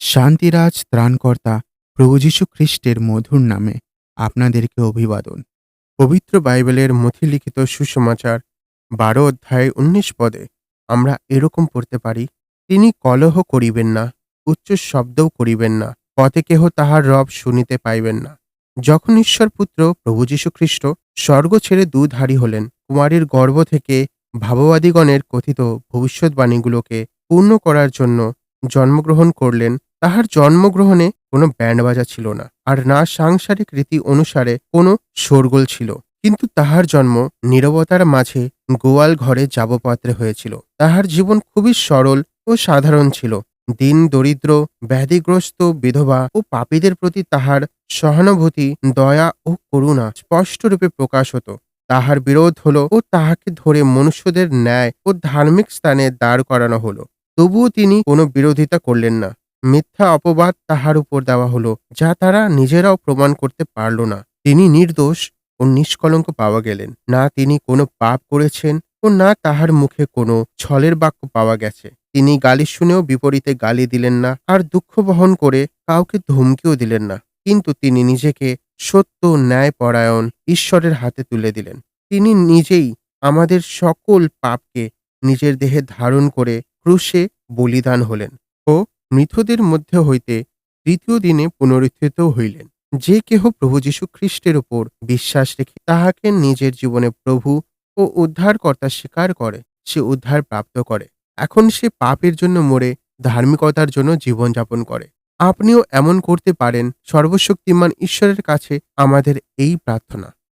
শান্তিরাজ ত্রাণকর্তা প্রভু যীশু খ্রিস্টের মধুর নামে আপনাদেরকে অভিবাদন। পবিত্র বাইবেলের মথিলিখিত সুসমাচার বারো অধ্যায় উনিশ পদে আমরা এরকম পড়তে পারি, তিনি কলহ করিবেন না, উচ্চ শব্দও করিবেন না, পথে কেহ তাহার রব শুনিতে পাইবেন না। যখন ঈশ্বর পুত্র প্রভু যীশু খ্রিস্ট স্বর্গ ছেড়ে দুধারী হলেন, কুমারীর গর্ভ থেকে ভাববাদীগণের কথিত ভবিষ্যৎবাণীগুলোকে পূর্ণ করার জন্য জন্মগ্রহণ করলেন তাহার জন্মগ্রহণে কোনো ব্যান্ড বাজা ছিল না, আর না সাংসারিক রীতি অনুসারে কোনো শোরগোল ছিল। কিন্তু তাহার জন্ম নীরবতার মাঝে গোয়াল ঘরে যাবপাত্রে হয়েছিল। তাহার জীবন খুবই সরল ও সাধারণ ছিল। দিন দরিদ্র, ব্যাধিগ্রস্ত বিধবা ও পাপীদের প্রতি তাহার সহানুভূতি, দয়া ও করুণা স্পষ্টরূপে প্রকাশ হতো। তাহার বিরোধ হলো ও তাহাকে ধরে মনুষ্যদের ন্যায় ও ধার্মিক স্থানে দাঁড় করানো হলো। তবুও তিনি কোনো বিরোধিতা করলেন না। মিথ্যা অপবাদ তাহার উপর দেওয়া হলো, যা তারা নিজেরাও প্রমাণ করতে পারল না। তিনি নির্দোষ ও নিষ্কলঙ্ক পাওয়া গেলেন। না তিনি কোনো পাপ করেছেন ও না তাহার মুখে কোনো ছলের বাক্য পাওয়া গেছে। তিনি গালি শুনেও বিপরীতে গালি দিলেন না আর দুঃখ বহন করে কাউকে ধমকিও দিলেন না। কিন্তু তিনি নিজেকে সত্য ন্যায় পরায়ণ ঈশ্বরের হাতে তুলে দিলেন। তিনি নিজেই আমাদের সকল পাপকে নিজের দেহে ধারণ করে ক্রুশে বলিদান হলেন ও মৃতদের মধ্যে হইতে তৃতীয় দিনে পুনরুত্থিত হইলেন। যে কেহ প্রভু যীশু খ্রিস্টের উপর বিশ্বাস রেখে তাহাকে নিজের জীবনে প্রভু ও উদ্ধারকর্তা স্বীকার করে, সে উদ্ধার প্রাপ্ত করে। এখন সে পাপের জন্য মরে, ধার্মিকতার জন্য জীবনযাপন করে। আপনিও এমন করতে পারেন, সর্বশক্তিমান ঈশ্বরের কাছে আমাদের এই প্রার্থনা।